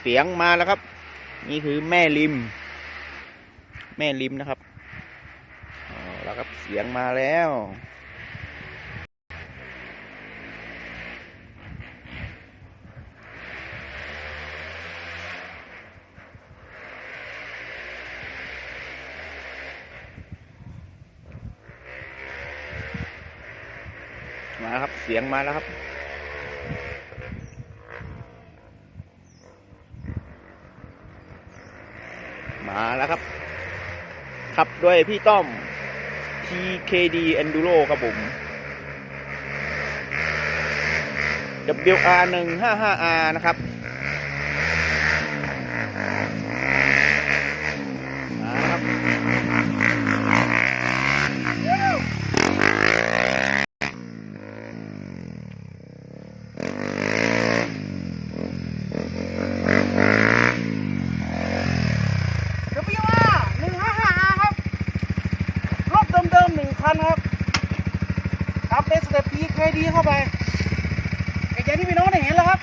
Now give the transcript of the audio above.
เสียงมาแล้วครับ นี่คือแม่ริม แม่ริมนะครับแล้วครับเสียงมาแล้วมาครับ เสียงมาแล้วครับ มาแล้วครับ ขับด้วยพี่ต้อม TKD Enduro ครับผม WR 1 5 5 R นะครับมาครับ เดี๋ยวพี่ว่าหนึ่งห้าห้าครับ รถเดิ มหนึ่งคันครับครับเป็นสเต็ปพีเคดีเข้าไปไอ้แกที่พี่น้องได้เห็นแล้วครับ